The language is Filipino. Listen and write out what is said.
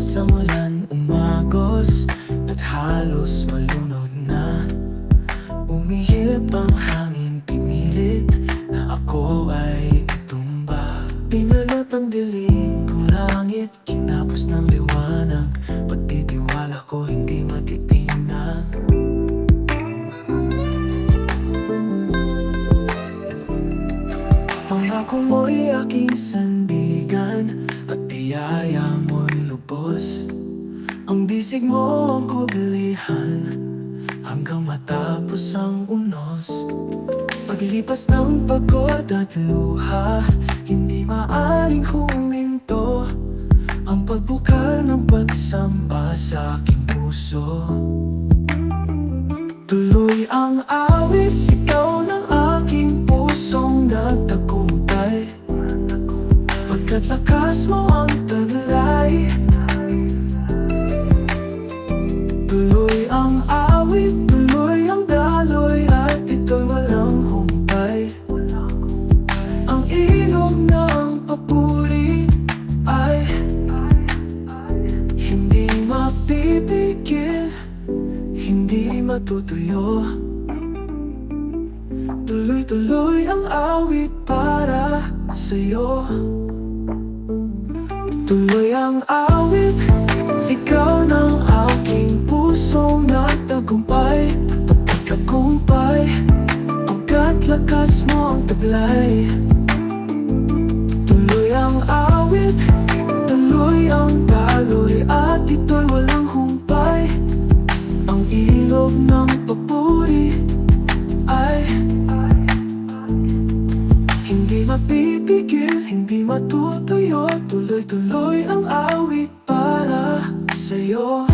oras At halos malunod na. Umihip ang hangin Pinilit na ako ay itumba. Pinalat ang dilim ng langit Kinapos ng liwanag. Pati tiwala ko hindi matitinag. Pangako mo'y aking sandigan At biyaya mo'y lubos Ang bisig mo ang kubilihan Hanggang matapos ang unos. Paglipas ng pagod at luha Hindi maaring huminto Ang pagbukal ng pagsamba sa aking puso. Tuloy ang awit, sigaw ng aking pusong nagtagumpay Pagkat lakas mo ang taglay matutuyo. Tuloy-tuloy ang awit para sa'yo. Tuloy ang awit Sigaw ng aking pusong nagtagumpay Pagkakagumpay Pagkat lakas mo ang taglay mapipigil Hindi matutuyo. Tuloy-tuloy ang awit para sa'yo